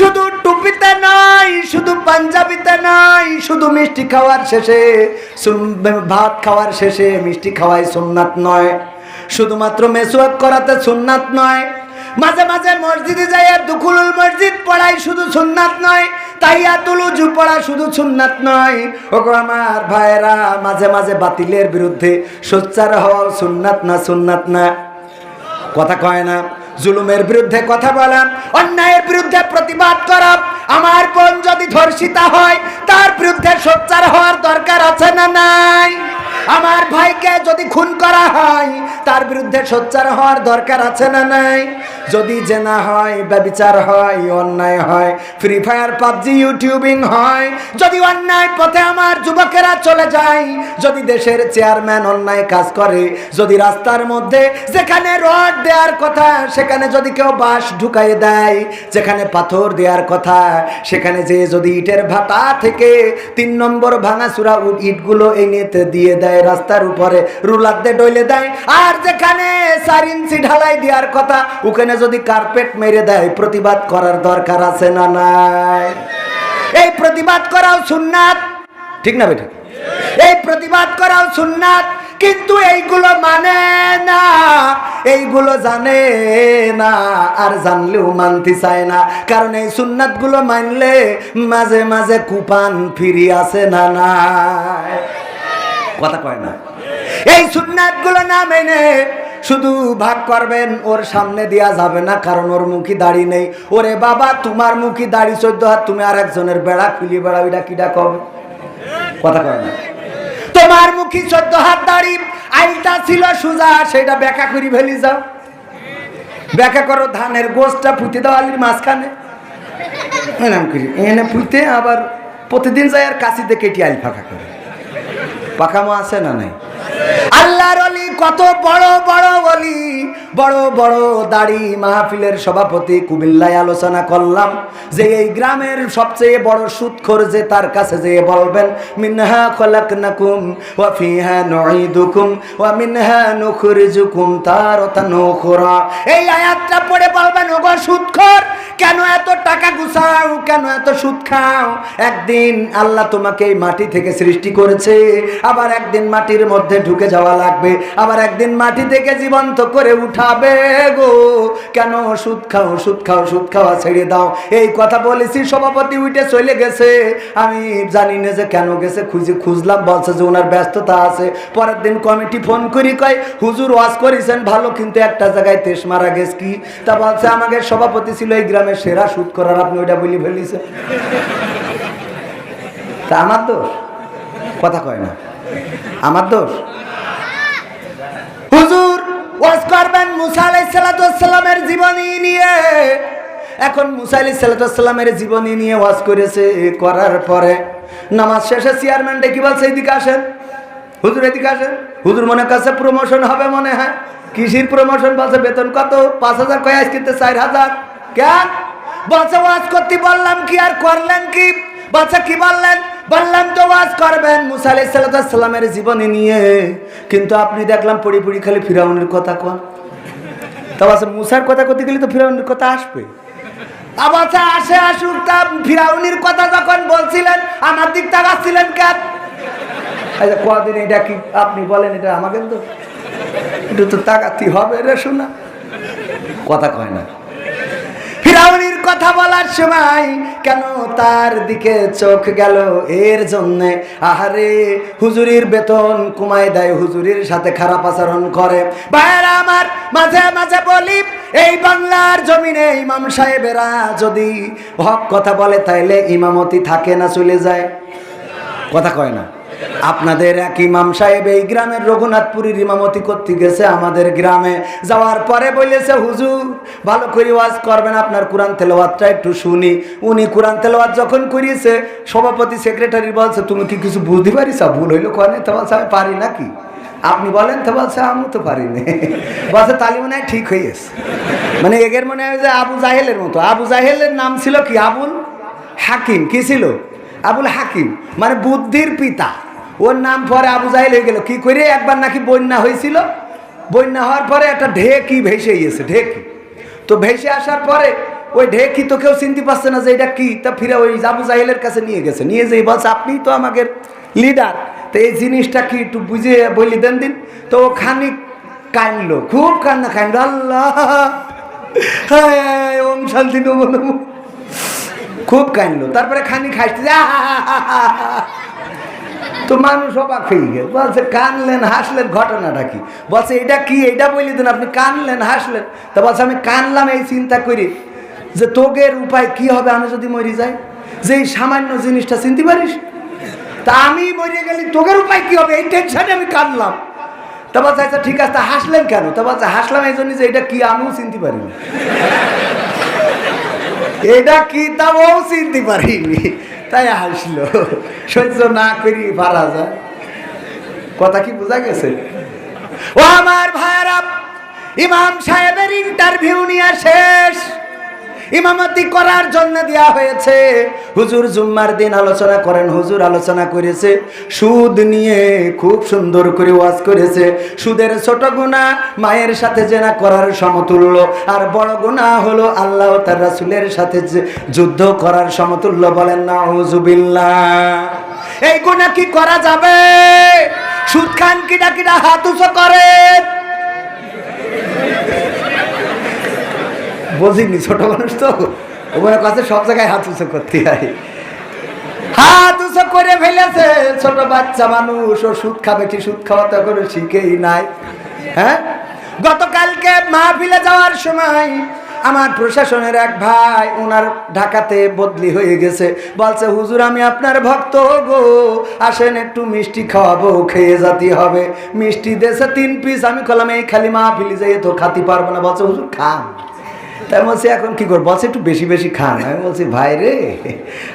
শুধু টুপিতে নয় শুধু পাঞ্জাবিতে নয় শুধু মিষ্টি খাওয়ার শেষে ভাত খাওয়ার শেষে মিষ্টি খাওয়াই সুন্নাত নয়। শুধুমাত্র মেসওয়াক করাতে সুন্নাত নয়। মাঝে মাঝে মসজিদে যাইয়া দুকুলুল মসজিদ পড়াই শুধু সুন্নাত নয় তাইয়াতুল উজু পড়া শুধু সুন্নাত নয়। ওগো আমার ভাইয়েরা, মাঝে মাঝে বাতিলের বিরুদ্ধে সোচ্চার হওয়া সুন্নাত না সুন্নাত না। কথা কয় না। জুলুমের বিরুদ্ধে কথা বলা অন্যায়ের বিরুদ্ধে প্রতিবাদ করা আমার বোন যদি ধর্ষিতা হয়, তার বিরুদ্ধে সোচ্চার হওয়ার দরকার আছে না নাই? আমার ভাইকে যদি খুন করা হয়, তার বিরুদ্ধে সোচ্চার হওয়ার দরকার আছে না নাই? যদি জেনা হয়, ব্যবিচার হয়, অন্যায় হয় ফ্রি ফায়ার পাবজি ইউটিউবিং হয়, যদি অন্যায় পথে আমার যুবকেরা চলে যায়, যদি দেশের চেয়ারম্যান অন্যায় কাজ করে, যদি রাস্তার মধ্যে যেখানে রড দেওয়ার কথা, সেখানে যদি কেউ বাঁশ ঢুকাই দেয়, যেখানে পাথর দেওয়ার কথা, সেখানে যে যদি ইটের ভাটা থেকে তিন নম্বর ভাঙাচুরা ইটগুলো এনে দিয়ে দেয় রাস্তার উপরে, রুলার দিয়ে ডইলে দেয়। আর যেখানে চার ইঞ্চি ঢালাই দেওয়ার কথা, ওখানে যদি কার্পেট মেরে দেয়, প্রতিবাদ করার দরকার আছে না নাই? এই প্রতিবাদ করাও সুন্নাত। ঠিক না বেটা? এই প্রতিবাদ করাও সুন্নাত, কিন্তু এইগুলো মানে না, এইগুলো জানে না, আর জানলেও মানতে চায় না। কারণ এই সুন্নাতগুলো মানলে মাঝে মাঝে কুপান ফিরি আসে না না কথা কয় না। এই সুন্নাতগুলো না মেনে শুধু ভাগ করবেন, ওর সামনে দেওয়া যাবে না, কারণ ওর মুখী দাড়ি নেই। ওরে বাবা, তোমার মুখী দাড়ি চোদ্দ হাত, তুমি আর একজনের বেড়া খুলি বেড়া, ওইটা কিটা কবে? কথা কয় না। তোমার মুখী চোদ্দ হাত দাড়ি, আইলটা ছিল সুজা, সেটা ব্যাখ্যা করি ফেলি, যাও। ব্যাখ্যা করো, ধানের গোষ্ঠটা পুঁতে দাও আলির মাঝখানে। এনে পুঁতে আবার প্রতিদিন যাই আর কাশিতে কেটে আইল ফাঁকা করে। পাকামো আছে না নাই? আল্লাহর অলি কত বড় বড় অলি। বড় বড় দাড়ি মাহফিলের সভাপতি কুমিল্লায় আলোচনা করলাম। যে এই গ্রামের সবচেয়ে বড় সুদখোর যে তার কাছে যে বলবেন, মিনহা খলাকনাকুম ওয়া ফিহা নুঈদুকুম ওয়া মিনহা নুখরিজুকুম উখরা। এই আয়াতটা পড়ে বলবেন কেন এত টাকা গুছাও? কেন এত সুদ খাও? একদিন আল্লাহ তোমাকে এই মাটি থেকে সৃষ্টি করেছে। আবার একদিন মাটির মধ্যে ঢুকে যাওয়া লাগবে। আবার একদিন মাটি থেকে জীবন্ত করে উঠাবে গো। কেন সুদ খাও সুদ খাও, সুদ খাওয়া ছেড়ে দাও? এই কথা বলেছি, সভাপতি উঠে চলে গেছে। আমি জানি না যে কেন গেছে, খুঁজে খুঁজলাম, বলছে যে ওনার ব্যস্ততা আছে। পরের দিন কমিটি ফোন করি, কয়, হুজুর ওয়াজ করেছেন ভালো, কিন্তু একটা জায়গায় তেস মারা গেছে কি? তা বলছে আমাকে সভাপতি ছিল এই গ্রামের সেরা সুদ করার আপনি ওইটা বলি ফেলিছেন তা আমার দোষ? কথা কয় না। আমার দোষ? হুজুর, ওয়াজ করবেন মুসা জীবনী নিয়ে। এখন মুসা জীবনী নিয়ে ওয়াজ করেছে, করার পরে নামাজ শেষে চেয়ারম্যান ডেকে বলছে এদিকে আসেন? হুজুর এদিকে আসেন? হুজুর মনে কাছে প্রমোশন হবে মনে হয়। কৃষির প্রমোশন বলছে বেতন কত? পাঁচ হাজার কয় চার হাজার। কেন বলছে ওয়াজ করতে বললাম কি আর করলেন কি? বলছে কি বললেন? বললাম তো ওয়াজ করবেন মুসা আলাইসাল্লামের জীবনী নিয়ে। কিন্তু আপনি দেখলাম পড়ি পড়ি খালি ফিরাউনের কথা কন। তা মুসার কথা করতে গেলে তো ফিরাউনের কথা আসবে। আবার আসে আসুক, তা ফিরাউনির কথা যখন বলছিলেন, আমার দিক তাকাচ্ছিলেন কেন আচ্ছা কদিন এটা কি আপনি বলেন, এটা আমাকে তো একটু তো তাকাতি হবে রে শোনা। কথা কয় না। কথা বলার সময় কেন তার দিকে চোখ গেল? এর জন্য আহারে, হুজুরির বেতন কমায় দেয়, হুজুরির সাথে খারাপ আচরণ করে। ভাইয়েরা আমার, মাঝে মাঝে বলি, এই বাংলার জমিনে ইমাম সাহেবেরা যদি হক কথা বলে, তাইলে ইমামতি থাকে না, চলে যায়। কথা কয় না। আপনাদের এক ইমাম সাহেব এই গ্রামের রঘুনাথপুরীর ইমামতি করতে গেছে আমাদের গ্রামে। যাওয়ার পরে বলেছে, হুজুর, ভালো করে ওয়াজ করবেন, আপনার কোরআন তেলাওয়াতটা একটু শুনি। উনি কোরআন তেলাওয়াত যখন করিয়েছে, সভাপতি সেক্রেটারি বলছে, তুমি কি কিছু বুঝতে পারিস ভুল হইল কনে? তো বলছে, আমি পারি নাকি? আপনি বলেন, তো বলছে আমি তো পারিনি বলছে তালি মনে হয় ঠিক হয়েছে মানে এগের মনে হয় যে আবু জাহেলের মতো। আবু জাহেলের নাম ছিল কি? আবুল হাকিম। কি ছিল? আবুল হাকিম। মানে বুদ্ধির পিতা। ওর নাম পরে আবু জাহেল হয়ে গেল কি করে একবার নাকি বন্যা হয়েছিল বন্যা হওয়ার পরে একটা ঢেকি ভেসে গিয়েছে ঢেকি তো ভেসে আসার পরে ওই ঢেকি তো কেউ চিনতে পারছে না যে এটা কি তা ফিরে ওই আবু জাহিলের কাছে নিয়ে গেছে নিয়ে যেই বলছে আপনি তো আমাদের লিডার তো এই জিনিসটা কি একটু বুঝে বলি দেন দিন তো ও খানিক কানলো খুব কান্না কানলো আল্লাহ হায় হায়, ওম শান্তি নমো খুব কানলো তারপরে খানি খাইতে তো মানুষ অবাক হয়ে গেল। বলছে, কানলেন, হাসলেন, ঘটনাটা কি? বলছে, এটা কি? এটা বলি দেন, আপনি কানলেন, হাসলেন? তা বলছে, আমি কানলাম এই চিন্তা করি যে তোগের উপায় কি হবে, আমি যদি মরি যাই? যে এই সামান্য জিনিসটা চিনতে পারিস? তা আমি মরে গেলে তোগের উপায় কি হবে? এই টেনশনে আমি কানলাম। তা বলছে আচ্ছা ঠিক আছে, তা হাসলেন কেন? তা বলছে, হাসলাম এই জন্য যে এটা কি, আমিও চিনতে পারিনি। এটা কি তা ও চিনতে পারিনি। তাই হাসল সহ্য না করি পারা যায়। কথা কি বোঝা গেছে? ও আমার ভাইরা ইমাম সাহেবের ইন্টারভিউ নিয়ে শেষ। ইমামতি করার জন্য দেয়া হয়েছে। হুজুর জুম্মার দিন আলোচনা করেন, হুজুর আলোচনা করেছে, সুদ নিয়ে খুব সুন্দর করে ওয়াজ করেছে। সুদের ছোট গুণা মায়ের সাথে জেনা করার সমতুল্য, আর বড় গুণা হলো আল্লাহ তার রাসুলের সাথে যুদ্ধ করার সমতুল্য বলেন না হুজুবিল্লাহ এই গুণা কি করা যাবে? সুদ খান কিটা কিটা হাত উঁচু করে। বুঝিনি, ছোট মানুষ তো। ওখানে কাছে সব জায়গায় হাত উঁচু করতে হয়। হাত উঁচু করে ফেলেছে, ছোট বাচ্চা মানুষ, ও সুদ খাবে কি সুদ খাওয়া তো এখনও শিখেই নাই। হ্যাঁ? গতকালকে মাহফিলে যাওয়ার সময় আমার প্রশাসনের এক ভাই ওনার ঢাকাতে বদলি হয়ে গেছে। বলছে, হুজুর, আমি আপনার ভক্ত গো। আসেন, একটু মিষ্টি খাওয়াবো, খেয়ে যাতে হবে। মিষ্টি দেশে তিন পিস আমি কলাম, এই খালি মাহফিলি যাই তো খাতে পারব না। বলছে, হুজুর, খান। তাই বলছি এখন কি করব? বলছে, একটু বেশি বেশি খান। আমি বলছি, ভাই রে,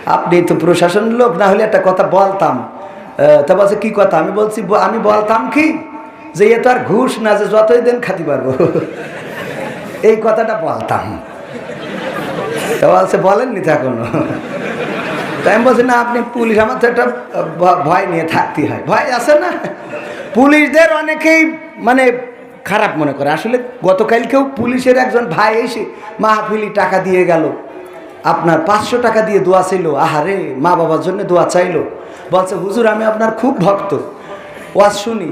আপনি তো প্রশাসন লোক, না হলে একটা কথা বলতাম। তা বলছে, কি কথা? আমি বলছি আমি বলতাম কি, যে এ তো আর ঘুষ না, যে যতই দিন খাতে পারব। এই কথাটা বলতাম। তা বলছে, বলেননি তো এখনও? তাই আমি বলছি, না, আপনি পুলিশ, আমার তো একটা ভয় নিয়ে থাকতে হয়। ভয় আছে না? পুলিশদের অনেকেই মানে খারাপ মনে করে। আসলে গতকালকেও পুলিশের একজন ভাই এসে মাহফিলি টাকা দিয়ে গেল। আপনার পাঁচশো টাকা দিয়ে দোয়া ছিল আহারে, মা বাবার জন্য দোয়া চাইলো। বলছে, হুজুর, আমি আপনার খুব ভক্ত। ওয়াজ শুনি।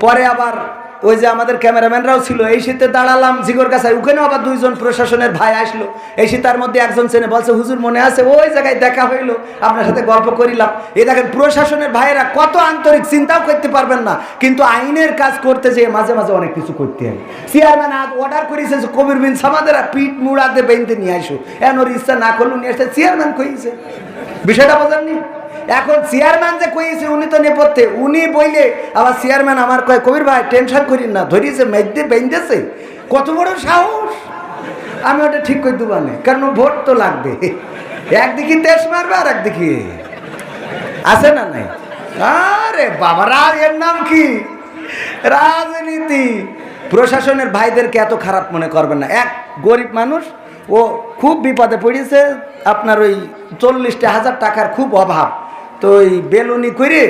পরে আবার ওই যে আমাদের ক্যামেরাম্যানরাও ছিল, এই শীতে দাঁড়ালাম, জিগর কাছে ওখানেও আবার দুইজন প্রশাসনের ভাই আসলো। এই শীত তার মধ্যে একজন চেনে বলছে, হুজুর, মনে আছে? ওই জায়গায় দেখা হইল, আপনার সাথে গল্প করিলাম। এই দেখেন, প্রশাসনের ভাইয়েরা কত আন্তরিক, চিন্তাও করতে পারবেন না। কিন্তু আইনের কাজ করতে যেয়ে মাঝে মাঝে অনেক কিছু করতে হয়। চেয়ারম্যান আজ অর্ডার করেছে যে, কবির বিন সামাদের পিঠ মুড়াতে বেঁধে নিয়ে আসো। এন ওর ইচ্ছা না করল নিয়ে আসতে চেয়ারম্যান কইছে। বিষয়টা বোঝেননি? এখন চেয়ারম্যান যে কইছে, উনি তো নেপথ্যে। উনি বইলে, আবার চেয়ারম্যান আমার কয়, কবির ভাই টেনশন করিন না ধরিয়েছে মেঘদে বেঁধেছে। কত বড় সাহস। আমি ওটা ঠিক করে দেবো না, কারণ ভোট তো লাগবে। একদিকে দেশ মারবে আর একদিকে আছে না নাই? আরে বাবারা এর নাম কি? রাজনীতি। প্রশাসনের ভাইদেরকে এত খারাপ মনে করবেন না। এক গরিব মানুষ, ও খুব বিপদে পড়েছে, আপনার ওই চল্লিশটা হাজার টাকার খুব অভাব। তো ওই বেলুনি করে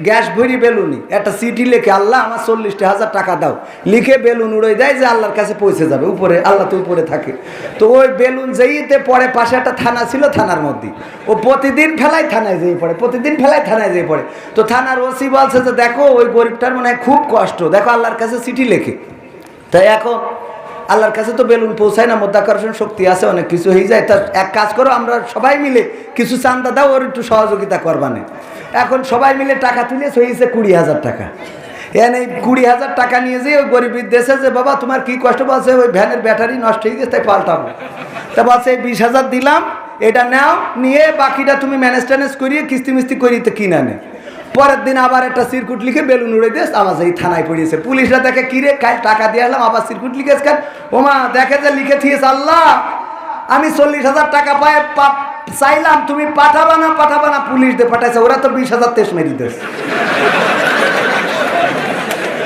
গ্যাস ভরি বেলুনি। একটা চিঠি লিখে, আল্লাহ, আমার চল্লিশটা হাজার টাকা দাও। লিখে বেলুন উড়ে দেয় যে আল্লাহর কাছে পৌঁছে যাবে, উপরে, আল্লাহ তো উপরে থাকে। তো ওই বেলুন যেইতে পরে পাশে একটা থানা ছিল থানার মধ্যে। ও প্রতিদিন ফেলাই থানায় যেয়ে পড়ে, প্রতিদিন ফেলাই থানায় যেয়ে পড়ে। তো থানার ওসি বলছে যে, দেখো, ওই গরিবটার মনে হয় খুব কষ্ট। দেখো, আল্লাহর কাছে চিঠি লেখে। তাই এখন আল্লাহর কাছে তো বেলুন পৌঁছায় না, মধ্যাকর্ষণ শক্তি আছে, অনেক কিছু হয়ে যায়। তা এক কাজ করো, আমরা সবাই মিলে কিছু চান্দা দাও, ওর একটু সহযোগিতা করবানে এখন সবাই মিলে টাকা তুলে হয়েছে কুড়ি হাজার টাকা। এন এই কুড়ি হাজার টাকা নিয়ে যে ওই গরিবের দেশে যে, বাবা, তোমার কি কষ্ট বলছে? ওই ভ্যানের ব্যাটারি নষ্ট হয়ে গেছে, তাই পাল্টাবো। তা বলছে বিশ হাজার দিলাম, এটা নাও, নিয়ে বাকিটা তুমি ম্যানেজ ট্যানেজ করিয়ে কিস্তি মিস্তি করিয়ে তো কিনে নে পরের দিন আবার একটা সিরকুট লিখে বেলুন উড়ে দিস আমার এই থানায় পড়িয়েছে। পুলিশরা দেখে কিরে কাল টাকা দিয়ে আসলাম, আবার সিরকুট লিখেছ কেন? ওমা, দেখে যে লিখে থিয়েছ আল্লাহ! আমি চল্লিশ হাজার টাকা পায় চাইলাম, তুমি পাঠাবা না পাঠাবা না, পুলিশ দিয়ে পাঠাইছে, ওরা তো বিশ হাজার তেইশ মেরি দেশ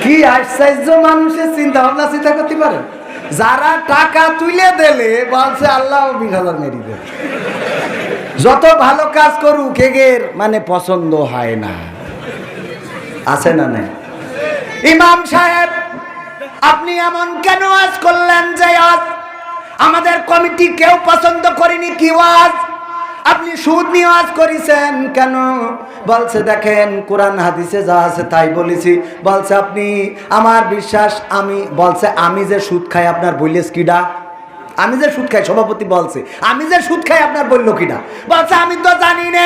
কি আশ্চর্য মানুষের চিন্তা ভাবনা চিন্তা করতে পারে? যারা টাকা তুলে দিলে, বলছে, আল্লাহ বিশ হাজার মেরি দেবে যত ভালো কাজ করুক, এগের মানে পছন্দ হয় না। আছে না নাই? ইমাম সাহেব, আপনি এমন কেন আজ করলেন যে আজ আমাদের কমিটি কেউ পছন্দ করেনি কি ওয়াজ? আপনি সুদ নিয়ে ওয়াজ করেছেন কেন? বলছে, দেখেন, কোরআন হাদিসে যা আছে তাই বলেছি। বলছে, আপনি, আমার বিশ্বাস, আমি, বলছে, আমি যে সুদ খাই আপনার বললেস কিডা? আমি যে সুদ খাই, সভাপতি বলছে, আমি যে সুদ খাই আপনার বলল কিনা বলছে, আমি তো জানি না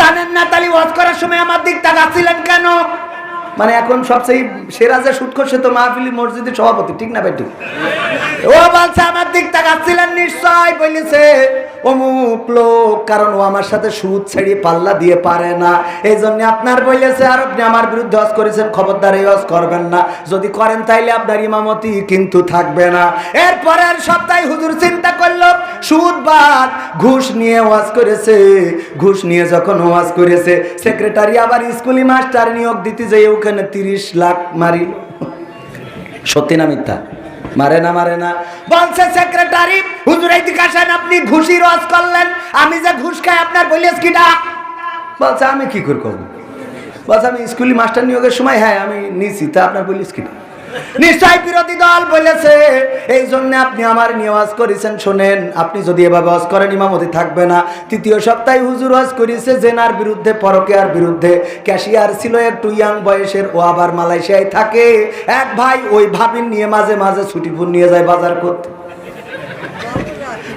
জানেন না তালি ওয়াজ করার সময় আমার দিক তাকাচ্ছিলেন কেন? মানে এখন সবচেয়ে সেরা যে শুট করছে তো মাহফিলি মসজিদের সভাপতি, ঠিক না বেটি ও বলছে, আমার দিক তাকাচ্ছিলেন নিশ্চয়, বলেছে। অমুক লোক, কারণ ও আমার সাথে সুদ ছেড়ে পাল্লা দিয়ে পারে না। এই জন্য আপনার বলেছে আর আপনি আমার বিরুদ্ধে হজ করেছেন, খবরদার এই হজ করবেন না। যদি করেন তাইলে আপনার ইমামতি কিন্তু থাকবে না। এরপরের সপ্তাহে হুজুর চিন্তা করল, সুদ বাদ, ঘুষ নিয়ে ওয়াজ করেছে। ঘুষ নিয়ে যখন ওয়াজ করেছে, সেক্রেটারি আবার স্কুলি মাস্টার নিয়োগ দিতে যে ওখানে তিরিশ লাখ মারিল। সত্যি না মিথ্যা? মারে না মারে না। বলছে সেক্রেটারি হুজুর এইদিকে আসেন আপনি ঘুষি রস করলেন। আমি যে ঘুষ খাই, আপনার বলিস কিটা? বলছে, আমি কি করে করব? বলছে, আমি স্কুলে মাস্টার নিয়োগের সময় হ্যাঁ আমি নিছি তা আপনার বলিস কিটা? নিশ্চয় বিরোধী দল বলেছে। এই জন্য আপনি আমার নিয়োগ করেছেন, শোনেন। আপনি যদি এভাবে হজ করেন, ইমামতি থাকবে না। তৃতীয় সপ্তাহে হুজুর হজ করেছে, জেনার বিরুদ্ধে, পরকেয়ার বিরুদ্ধে। ক্যাশিয়ার ছিল একটু ইয়াং বয়সের, ও আবার মালয়েশিয়ায় থাকে। এক ভাই ওই ভাবিন নিয়ে মাঝে মাঝে ছুটিপুর নিয়ে যায় বাজার করতে।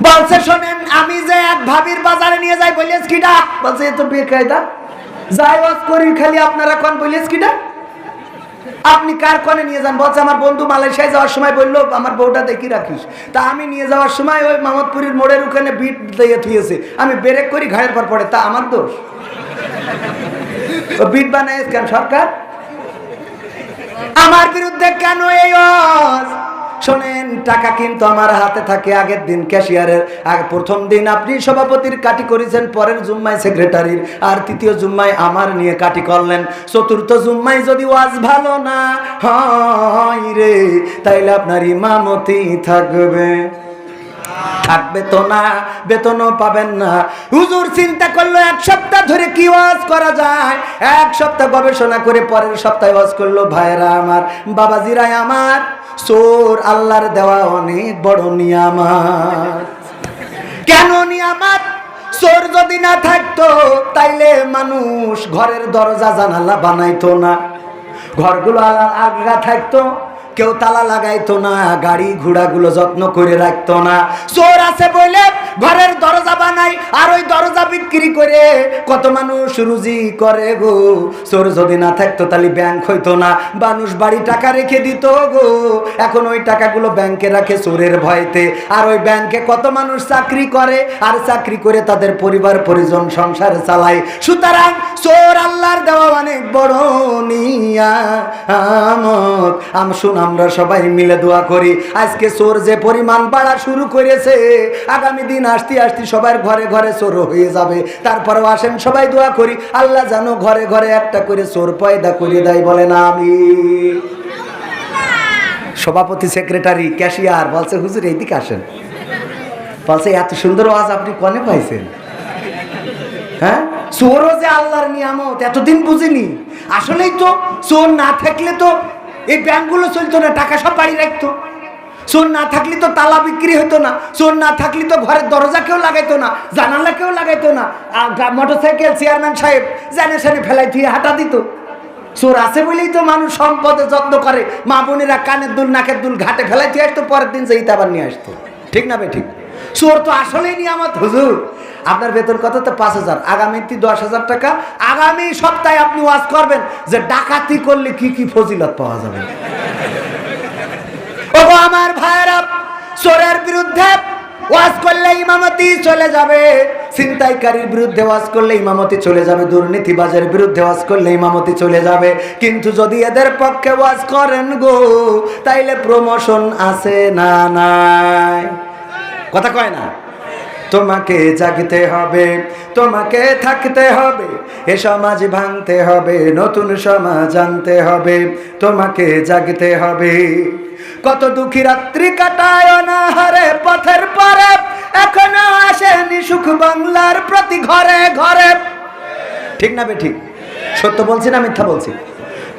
বলছে, শোনেন, আমি যে এক ভাবির বাজারে নিয়ে যাই বলিস কিটা? বলছে, এ তো বেকায়দা। যাই ওয়াজ করি, খালি আপনারা কোন বলিস কিটা? আপনি কার কনে নিয়ে যান? বলছে, আমার বন্ধু মালয়েশিয়ায় যাওয়ার সময় বলল, আমার বউটা দেখি রাখিস। তা আমি নিয়ে যাওয়ার সময় ওই মামদপুরীর মোড়ের ওখানে বিট দিয়ে থুয়েছে আমি ব্রেক করি ঘাড়ের পর পড়ে। তা আমার দোষ? বিট বানায় কেন সরকার? আমার বিরুদ্ধে কেন এই ওয়াজ? শোনেন, টাকা কিন্তু আমার হাতে থাকে। আগের দিন ক্যাশিয়ারের, আগে প্রথম দিন আপনি সভাপতির কাটি করেছেন, পরের জুম্মায় সেক্রেটারির, আর তৃতীয় জুম্মায় আমার নিয়ে কাটি করলেন। চতুর্থ জুম্মায় যদি ওয়াজ ভালো না হয় রে, তাইলে আপনার ইমামতি থাকবে। থাকবে তো না বেতনও পাবেন না। হুজুর চিন্তা করল, এক সপ্তাহ ধরে কি ওয়াজ করা যায়? এক সপ্তাহ গবেষণা করে পরের সপ্তাহে ওয়াজ করল ভাইরা আমার, বাবাজিরাই আমার সোর আল্লাহর দেওয়া অনেক বড় নিয়ামাত। কেন নিয়ামাত? চোর যদি না থাকতো, তাইলে মানুষ ঘরের দরজা জানালা বানাইতো না। ঘরগুলো আগা থাকতো। কেউ তালা লাগাইতো না, গাড়ি ঘোড়াগুলো যত্ন করে রাখতো না। চোর আছে বলে ঘরের দরজা বানাই আর ওই দরজা বিক্রি করে কত মানুষ রুজি করে গো। চোর যদি না থাকতো তাহলে ব্যাংক হইতো না। মানুষ বাড়ি টাকা রেখে দিত গো। এখন ওই টাকাগুলো ব্যাংকে রাখে চোরের ভয়তে। আর ওই ব্যাংকে কত মানুষ চাকরি করে, আর চাকরি করে তাদের পরিবার, পরিজন সংসার চালায়। সুতরাং চোর আল্লাহর দেওয়া অনেক বড় নিয়ামত। আমশুন আমরা সবাই মিলে দোয়া করি। আজকে চোর যে পরিমাণ বাড়া শুরু করেছে, আগামী দিন আসতে আসতে সবার ঘরে ঘরে চোর হয়ে যাবে। তারপরেও আসেন, সবাই দোয়া করি, আল্লাহ জানো ঘরে ঘরে একটা করে চোর পয়দা করে দেয় বলে না আমি সভাপতি, সেক্রেটারি, ক্যাশিয়ার, বলছে, হুজুর, এইদিকে আসেন। বলছে, এত সুন্দর আওয়াজ আপনি কনে পাইছেন? হ্যাঁ? চোরও যে আল্লাহর নিয়ামত, এতদিন বুঝিনি। আসলেই তো চোর না থাকলে তো এই ব্যাংকগুলো চলতো না, টাকা সব বাড়ি রাখতো। চোর না থাকলে তো তালা বিক্রি হতো না, চোর না থাকলে তো ঘরের দরজা কেউ লাগাইতো না, জানালা কেউ লাগাইতো না। মোটর সাইকেল চেয়ারম্যান সাহেব জানে সানে ফেলাই দিয়ে হাঁটা দিত। চোর আছে বলেই তো মানুষ সম্পদে যত্ন করে। মা বোনেরা কানের দুল, নাকের দুল ঘাটে ফেলাই দিয়ে আসতো, পরের দিন যেই আবার নিয়ে আসতো। ঠিক না বে, ঠিক? চোর তো আসলেই নিয়ামত, হুজুর। আপনার বেতন কত? তো পাঁচ হাজার। আগামীতে দশ হাজার টাকা। আগামী সপ্তাহে আপনি ওয়াজ করবেন যে ডাকাতি করলে কি কি ফজিলত পাওয়া যাবে? ওগো আমার ভাইরা চোরের বিরুদ্ধে ওয়াজ করলে ইমামতি চলে যাবে। ছিনতাইকারীর বিরুদ্ধে ওয়াজ করলে ইমামতি চলে যাবে। দুর্নীতিবাজের বিরুদ্ধে ওয়াজ করলে ইমামতি চলে যাবে। কিন্তু যদি এদের পক্ষে ওয়াজ করেন গো, তাইলে প্রমোশন আছে না নাই? কথা কয় না? তোমাকে জাগতে হবে, তোমাকে থাকতে হবে, এ সমাজ ভাঙতে হবে, নতুন সমাজ আনতে হবে, তোমাকে জাগতে হবে। কত দুঃখী রাত্রি কাটায় অনাহারে পথের পরে, এখনও আসেনি সুখ বাংলার প্রতি ঘরে ঘরে। ঠিক না বে ঠিক? সত্য বলছি না মিথ্যা বলছি?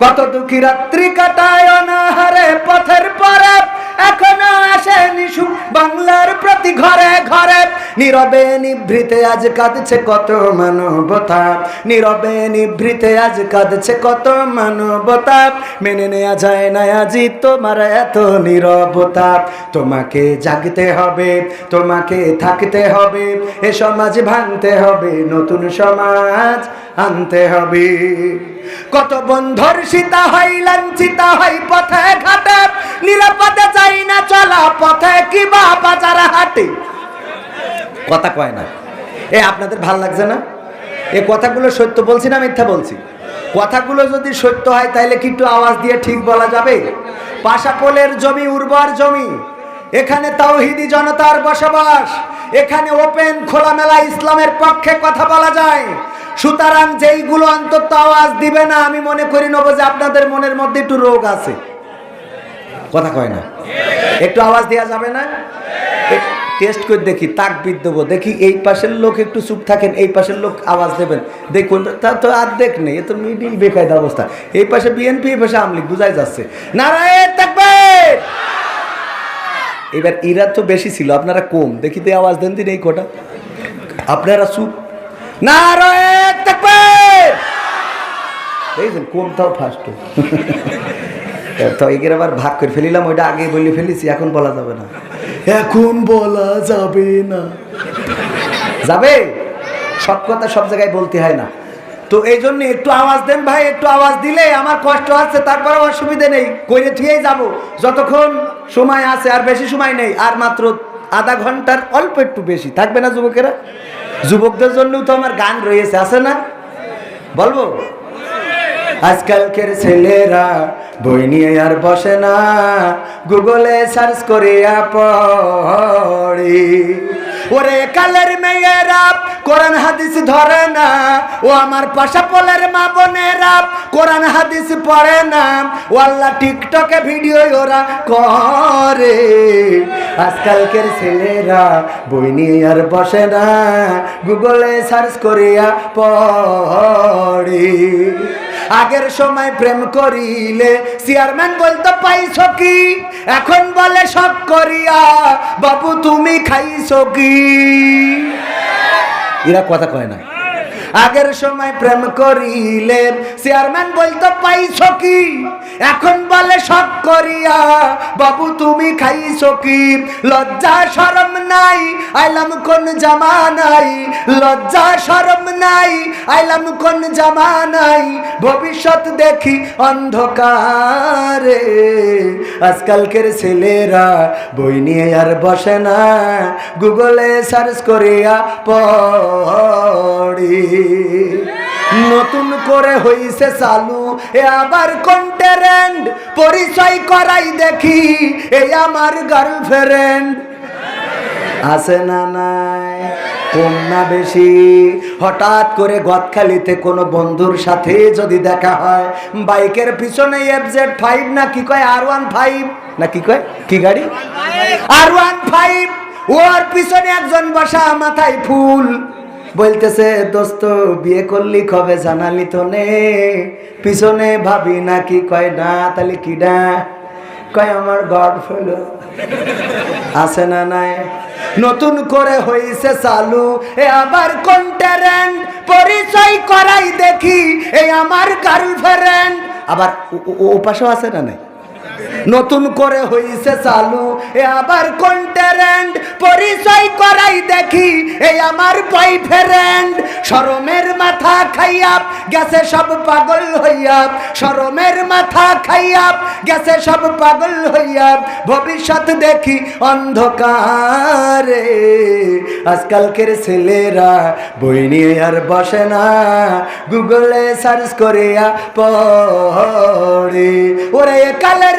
কত দুঃখী রাত্রি কাটায় অনাহারে পথের পরে এখনও আসেনি সুখ। বাংলার প্রতি ঘরে ঘরে নীরবে নিভৃতে আজ কাঁদছে কত মানবতা। নীরবে নিভৃতে আজ কাঁদছে কত মানবতা। মেনে নেওয়া যায় না আজি তোমার এত নীরবতা। তোমাকে জাগতে হবে, তোমাকে থাকতে হবে, এ সমাজ ভাঙতে হবে, নতুন সমাজ আনতে হবে। কত বন্ধর সীতা হয়, লাঞ্ছিতা হয়, পথে ঘাটে চলা পথে কি বা বাজার হাটে? কথা কয় না। এ, আপনাদের ভালো লাগছে না? এ, কথাগুলো সত্য বলছি না মিথ্যা বলছি? কথাগুলো যদি সত্য হয় তাহলে কি একটু আওয়াজ দিয়ে ঠিক বলা যাবে? পাশাপোলের জমি, উর্বর জমি, এখানে তাওহিদি জনতার বসবাস, এখানে ওপেন, খোলামেলা ইসলামের পক্ষে কথা বলা যায়। সুতরাং যেইগুলো অন্তত আওয়াজ দিবে না, আমি মনে করি নেব যে আপনাদের মনের মধ্যে একটু রোগ আছে। কথা কয় না। একটু আওয়াজ দেওয়া যাবে না? টেস্ট করে দেখি তাক দেবো। দেখি এই পাশের লোক একটু চুপ থাকেন, এই পাশের লোক আওয়াজ দেবেন। দেখুন, তা তো আর দেখ নেই, এ তো মিডিল বেকায়দা অবস্থা। এই পাশে বিএনপি, এই পাশে আমলিক বুঝাই যাচ্ছে। নারায়ণ থাকবে এবার ইরা তো বেশি ছিল, আপনারা কম। দেখি তো আওয়াজ দেন দিন এই কটা। আপনারা চুপ। নারায়ণ দেখছেন ফার্স্ট তো এগের আবার ভাগ করে ফেলিলাম ওইটা আগে বলে ফেলিছি এখন বলা যাবে না। এখন বলা যাবে না। যাবে? সব কথা সব জায়গায় বলতে হয় না। তো এই জন্য একটু আওয়াজ দেন ভাই একটু আওয়াজ দিলে আমার কষ্ট আছে তারপরে অসুবিধে নেই কইরে থুয়েই যাব। যতক্ষণ সময় আছে আর বেশি সময় নেই আর মাত্র আধা ঘণ্টার অল্প একটু বেশি। থাকবে না যুবকেরা? যুবকদের জন্যও তো আমার গান রয়েছে আছে না? বলব? আজকালকের ছেলেরা বই নিয়ে আর বসে না। গুগলে সার্চ করিয়া পড়ি। ওরে কালের মেয়েরা, কোরআন হাদিস ধরে না। ও আমার পাশাপলের মা বোনেরা, কোরআন হাদিস পড়ে না। ও আল্লাহ টিকটকে ভিডিও ওরা করে। আজকালকের ছেলেরা বই নিয়ে আর বসে না। গুগলে সার্চ করিয়া পড়ি। আগের সময় প্রেম করিলে চেয়ারম্যান বলতো, পাইছ কি? এখন বলে সব করিয়া, বাবু তুমি খাইছ কি? এরা কথা কয় না। আগের সময় প্রেম করিলে চেয়ারম্যান বলতো, পাইছ কি? এখন বলে সব করিয়া। বাবু, তুমি খাইছ কি? লজ্জা, শরম নাই, আইলাম কোন জামা নাই। লজ্জা, শরম নাই, আইলাম কোন জামা নাই। ভবিষ্যৎ দেখি অন্ধকারে। আজকালকের ছেলেরা বই নিয়ে আর বসে না। গুগলে সার্চ করিয়া পড়ি। নতুন করে হইছে চালু। এ আবার কন্টেরেন্ট পরিচয় করাই দেখি এই আমার গার্লফ্রেন্ড আছে না নাই? কম না বেশি? হঠাৎ করে গদখালিতে কোনো বন্ধুর সাথে যদি দেখা হয় বাইকের পিছনে এফ জেড ফাইভ না কি কয় আর ওয়ান ফাইভ না কি কয়? কি গাড়ি? আর ওয়ান ফাইভ ওর পিছনে একজন বসা মাথায় ফুল। বলতেছে, দোস্ত, বিয়ে করলি কবে জানালি তো নে। পিছনে ভাবি নাকি কয়, না, তাহলে কি না? কয়, আমার গড ফেল আছে না নাই? নতুন করে হইছে চালু। এ আবার কন্টারেন্ট পরিচয় করাই দেখি। এই আমার গার্লফ্রেন্ড আবার ও পাশেও আছে না নাই? নতুন করে হইছে চালু। এ আবার কন্টারেন্ট পরিচয় করাই দেখি এই আমার বয়ফ্রেন্ড শরমের মাথা খাইয়া গেছে সব পাগল হইয়া শরমের মাথা খাইয়া গেছে সব পাগল হইয়া ভবিষ্যৎ দেখি অন্ধকারে। আজকালকের ছেলেরা বই নিয়ে আর বসে না। গুগলে সার্চ করিয়া পড়ে। ওরে কালের